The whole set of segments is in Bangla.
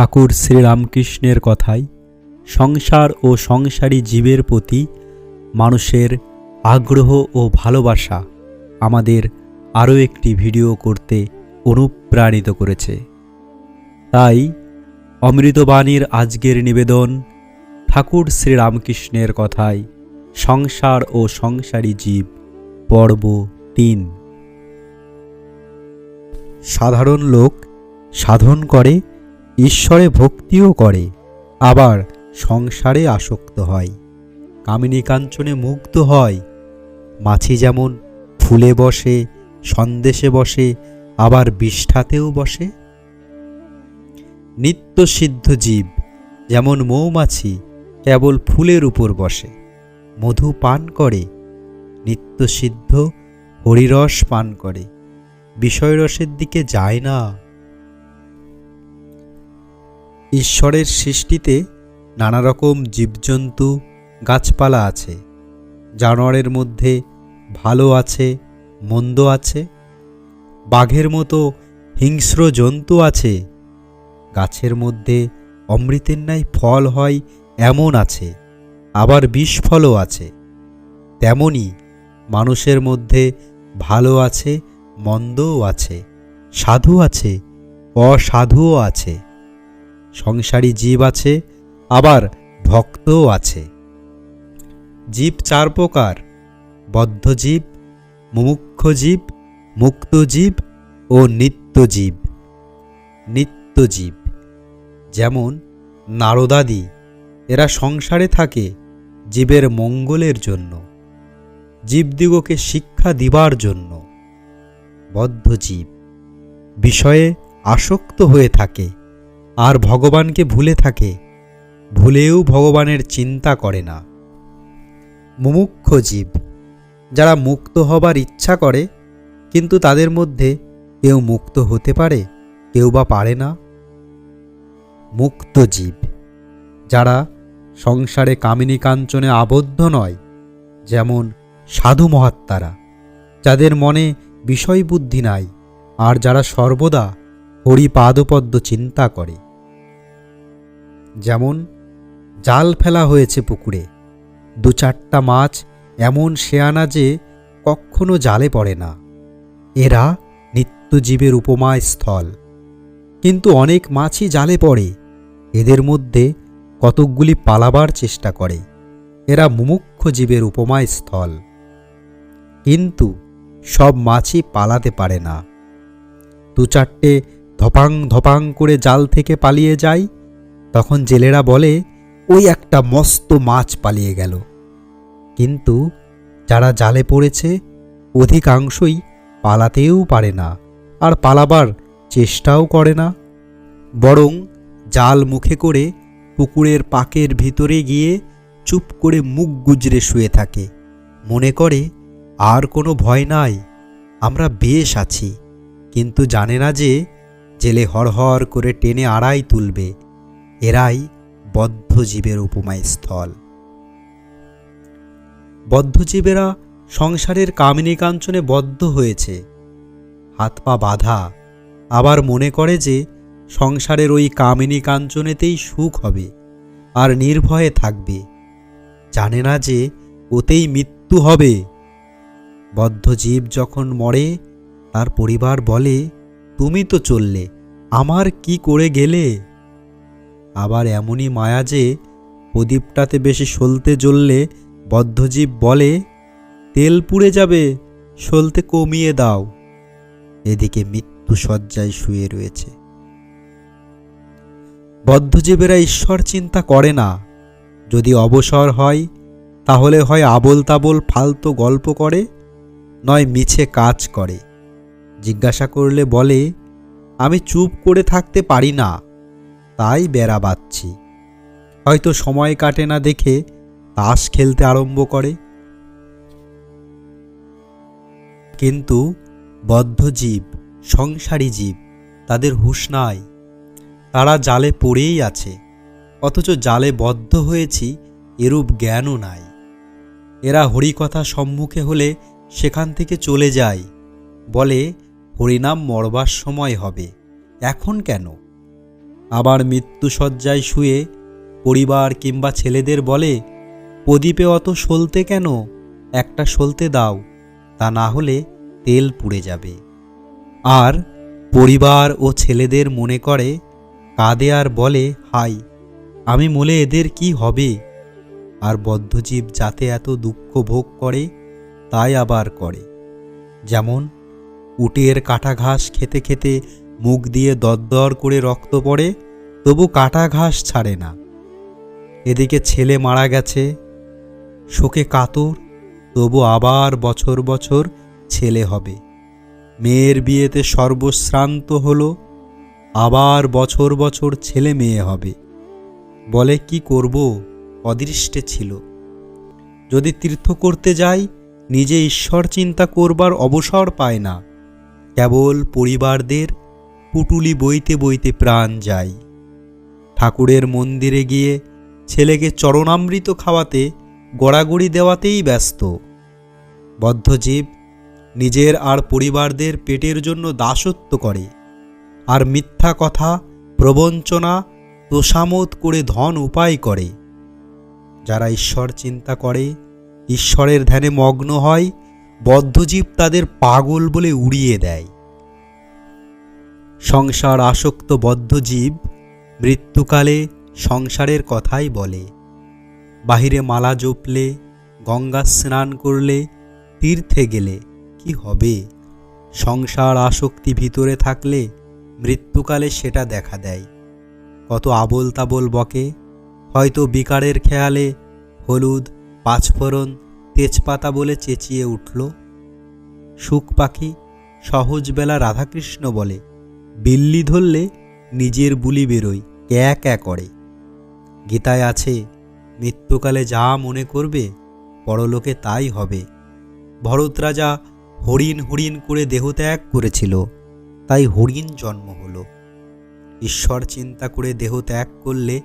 ঠাকুর শ্রীরামকৃষ্ণের কথায় সংসার ও সংসারী জীবের প্রতি মানুষের আগ্রহ ও ভালোবাসা আমাদের আরও একটি ভিডিও করতে অনুপ্রাণিত করেছে। তাই অমৃতবাণীর আজকের নিবেদন ঠাকুর শ্রীরামকৃষ্ণের কথায় সংসার ও সংসারী জীব, পর্ব তিন। সাধারণ লোক সাধন করে ঈশ্বরে ভক্তিও করে, আবার সংসারে আসক্ত হয়। কামিনী কাঞ্চনে মুগ্ধ হয়। মাছি যেমন ফুলে বসে, সন্দেশে বসে, আবার বিষ্ঠাতেও বসে। নিত্য সিদ্ধ জীব যেমন মৌমাছি, কেবল ফুলের উপর বসে। মধু পান করে, নিত্য সিদ্ধ হরিরস পান করে। বিষয়রসের দিকে যায় না। ঈশ্বরের সৃষ্টিতে নানা রকম জীবজন্তু, গাছপালা আছে। জানোয়ারের মধ্যে ভালো আছে, মন্দ আছে। বাঘের মতো হিংস্র জন্তু আছে। গাছের মধ্যে অমৃতের ন্যায় ফল হয়, এমন আছে। আবার বিষফলও আছে। তেমনি মানুষের মধ্যে ভালো আছে, মন্দও আছে। সাধু আছে, অসাধুও আছে। সংসারী জীব আছে, আবার ভক্তও আছে। জীব চার প্রকার, বদ্ধ জীব, মুমুক্ষ জীব, মুক্ত জীব ও নিত্য জীব। নিত্য জীব, যেমন নারদাদি, এরা সংসারে থাকে জীবের মঙ্গলের জন্য। জীবদিগকে শিক্ষা দিবার জন্য। বদ্ধ জীব, বিষয়ে আসক্ত হয়ে থাকে। আর ভগবানকে ভুলে থাকে, ভুলেও ভগবানের চিন্তা করে না। মুমুক্ষ জীব, যারা মুক্ত হবার ইচ্ছা করে, কিন্তু তাদের মধ্যে কেউ মুক্ত হতে পারে, কেউ বা পারে না। মুক্ত জীব, যারা সংসারে কামিনী কাঞ্চনে আবদ্ধ নয়, যেমন সাধু মহাত্মারা, যাদের মনে বিষয় বুদ্ধি নাই, আর যারা সর্বদা হরি পাদপদ্ম চিন্তা করে। যেমন, জাল ফেলা হয়েছে পুকুরে দু চারটা মাছ এমন শেয়ানা যে কখনো জালে পড়ে না। এরা নিত্যজীবের উপমায় স্থল। কিন্তু অনেক মাছই জালে পড়ে, এদের মধ্যে কতকগুলি পালাবার চেষ্টা করে, এরা মুমুক্ষ জীবের উপমায় স্থল। কিন্তু সব মাছই পালাতে পারে না। দু চারটে ধপাং ধপাং করে জাল থেকে পালিয়ে যায়। তখন জেলেরা বলে, ওই একটা মস্ত মাছ পালিয়ে গেল। কিন্তু যারা জালে পড়েছে, অধিকাংশই পালাতেও পারে না আর পালাবার চেষ্টাও করে না। বরং জাল মুখে করে পুকুরের পাকের ভিতরে গিয়ে চুপ করে মুখ গুজরে শুয়ে থাকে। মনে করে, আর কোনো ভয় নাই, আমরা বেশ আছি। কিন্তু জানে না যে জেলে হরহর করে টেনে আড়াই তুলবে। এরাই বদ্ধজীবের উপমায় স্থল বদ্ধজীবেরা সংসারের কামিনী কাঞ্চনে বদ্ধ হয়েছে। হাত পা বাঁধা। আবার মনে করে যে সংসারের ওই কামিনী কাঞ্চনেতেই সুখ হবে আর নির্ভয়ে থাকবে। জানে না যে ওতেই মৃত্যু হবে। বদ্ধজীব যখন মরে, তার পরিবার বলে তুমি তো চললে, আমার কি করে গেলে? আবার এমনই মায়া যে প্রদীপটাতে বেশি সলতে জ্বললে বদ্ধজীব বলে, তেল পুড়ে যাবে, সলতে কমিয়ে দাও। এদিকে মৃত্যু শয্যায় শুয়ে রয়েছে। বদ্ধজীবেরা ঈশ্বর চিন্তা করে না। যদি অবসর হয়, তাহলে হয় আবল তাবল ফালতু গল্প করে, নয় মিছে কাজ করে। জিজ্ঞাসা করলে বলে, আমি চুপ করে থাকতে পারি না, তাই বেড়া বাচ্ছি হয়তো সময় কাটে না দেখে তাস খেলতে আরম্ভ করে। কিন্তু বদ্ধ জীব, সংসারী জীব, তাদের হুঁশ নাই। তারা জালে পড়েই আছে, অথচ জালে বদ্ধ হয়েছি, এরূপ জ্ঞানও নাই। এরা হরিকথা সম্মুখে হলে সেখান থেকে চলে যায়, বলে হরিনাম মরবার সময় হবে। এখন কেন? আবার মৃত্যুসজ্জায় শুয়ে পরিবার কিংবা ছেলেদের বলে, প্রদীপে অত সলতে কেন? একটা সলতে দাও, তা না হলে তেল পুড়ে যাবে। আর পরিবার ও ছেলেদের মনে করে, কাঁদে আর বলে, হাই, আমি মলে এদের কি হবে? আর বদ্ধজীব যাতে এত দুঃখ ভোগ করে, তাই আবার করে। যেমন উটের কাটা ঘাস খেতে খেতে মুখ দিয়ে দরদর করে রক্ত পড়ে, তবু কাটা ঘাস ছাড়ে না। এদিকে ছেলে মারা গেছে, শোকে কাতর, তবু আবার বছর বছর ছেলে হবে। মেয়ের বিয়েতে সর্বশ্রান্ত হলো, আবার বছর বছর ছেলে মেয়ে হবে। বলে কি করব, অদৃষ্টে ছিল। যদি তীর্থ করতে যাই, নিজে ঈশ্বর চিন্তা করবার অবসর পায় না। কেবল পরিবারদের পুটুলি বইতে বইতে প্রাণ যায়। ঠাকুরের মন্দিরে গিয়ে ছেলেকে চরণামৃত খাওয়াতে গড়াগড়ি দেওয়াতেই ব্যস্ত। বদ্ধজীব নিজের আর পরিবারদের পেটের জন্য দাসত্ব করে আর মিথ্যা কথা, প্রবঞ্চনা তোষামত করে ধন উপায় করে। যারা ঈশ্বর চিন্তা করে, ঈশ্বরের ধ্যানে মগ্ন হয় বদ্ধজীব তাদের পাগল বলে উড়িয়ে দেয়। সংসার আসক্ত বদ্ধজীব মৃত্যুকালে সংসারের কথাই বলে। বাহিরে মালা জপলে, গঙ্গা স্নান করলে, তীর্থে গেলে কি হবে? সংসার আসক্তি ভিতরে থাকলে মৃত্যুকালে সেটা দেখা দেয়। কত আবোল তাবোল বকে, হয়তো বিকারের খেয়ালে হলুদ, পাঁচফোড়ন তেজপাতা বলে চেঁচিয়ে উঠল। সুখ পাখি সহজবেলা রাধাকৃষ্ণ বলে, বিল্লি ধরলে নিজের বুলি বেরোয়, ক্যা ক্যা করে। গীতায় আছে, মৃত্যুকালে যা মনে করবে, পরলোকে তাই হবে। ভরত রাজা হরিণ হরিণ করে দেহত্যাগ করেছিল, তাই হরিণ জন্ম হলো। ঈশ্বর চিন্তা করে দেহ ত্যাগ করলে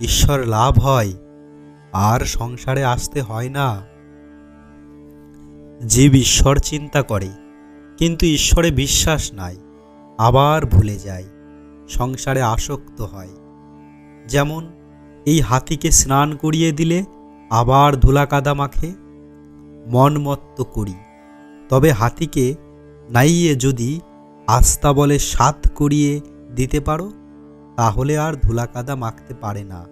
ঈশ্বর লাভ হয়, আর সংসারে আসতে হয় না। জীব ঈশ্বর চিন্তা করে, কিন্তু ঈশ্বরে বিশ্বাস নাই, আবার ভুলে যায়, সংসারে আসক্ত হয়। যেমন, এই হাতিকে স্নান করিয়ে দিলে আবার ধুলা কাদা মাখে, মন মত্ত করি। তবে হাতিকে নাইয়ে যদি আস্তা বলে সাত করিয়ে দিতে পারো, তাহলে আর ধুলা কাদা মাখতে পারে না।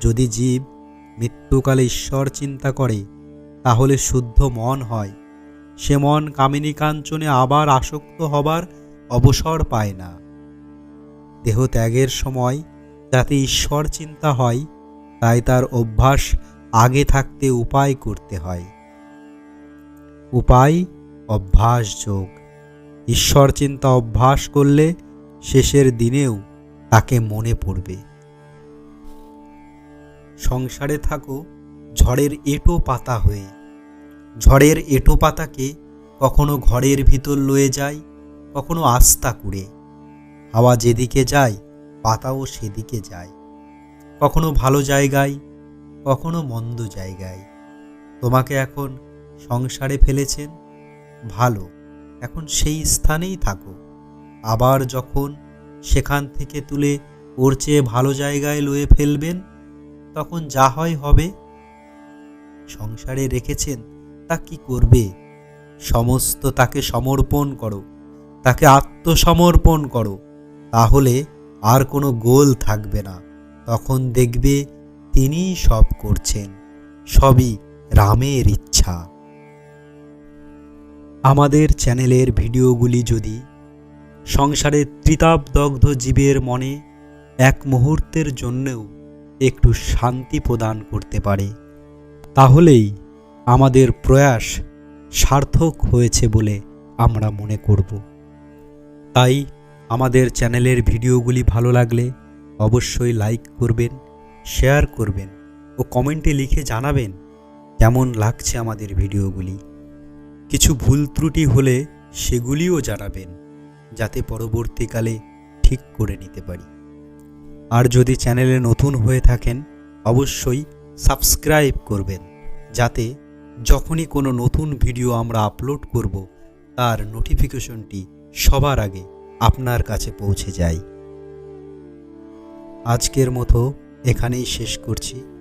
যদি জীব মৃত্যুকালে ঈশ্বর চিন্তা করে তাহলে শুদ্ধ মন হয়। সে মন কামিনী কাঞ্চনে আবার আসক্ত হবার অবসর পায় না। দেহ ত্যাগের সময় যাতে ঈশ্বর চিন্তা হয়, তাই তার অভ্যাস আগে থাকতে উপায় করতে হয়। উপায়, অভ্যাস যোগ। ঈশ্বর চিন্তা অভ্যাস করলে শেষের দিনেও তাকে মনে পড়বে। সংসারে থাকো, ঝড়ের এঁটো পাতা হয়ে। ঝড়ের এঁটো পাতাকে কখনো ঘরের ভিতর লয়ে যায়, কখনো আস্তা কুড়ে। হাওয়া যেদিকে যায়, পাতাও সেদিকে যায়। কখনো ভালো জায়গায়, কখনো মন্দ জায়গায়। তোমাকে এখন সংসারে ফেলেছেন? ভালো, এখন সেই স্থানেই থাকো। আবার যখন সেখান থেকে তুলে ওর চেয়ে ভালো জায়গায় লয়ে ফেলবেন, তখন যা হয় হবে? সংসারে রেখেছেন তা কি করবে? সমস্ত তাকে সমর্পণ করো। তাকে আত্মসমর্পণ করো। তাহলে আর কোনো গোল থাকবে না। তখন দেখবে তিনিই সব করছেন। সবই রামের ইচ্ছা। আমাদের চ্যানেলের ভিডিওগুলি যদি সংসারের ত্রিতাপদগ্ধ জীবের মনে এক মুহূর্তের জন্যেও একটু শান্তি প্রদান করতে পারে, তাহলেই আমাদের প্রয়াস সার্থক হয়েছে বলে আমরা মনে করব। তাই আমাদের চ্যানেলের ভিডিওগুলি ভালো লাগলে অবশ্যই লাইক করবেন, শেয়ার করবেন ও কমেন্টে লিখে জানাবেন কেমন লাগছে আমাদের ভিডিওগুলি। কিছু ভুল ত্রুটি হলে সেগুলিও জানাবেন যাতে পরবর্তীকালে ঠিক করে নিতে পারি। আর যদি চ্যানেলে নতুন হয়ে থাকেন, অবশ্যই সাবস্ক্রাইব করবেন যাতে যখনই কোনো নতুন ভিডিও আমরা আপলোড করব, তার নোটিফিকেশনটি সবার আগে আপনার কাছে পৌঁছে যায়। আজকের মতো এখানেই শেষ করছি।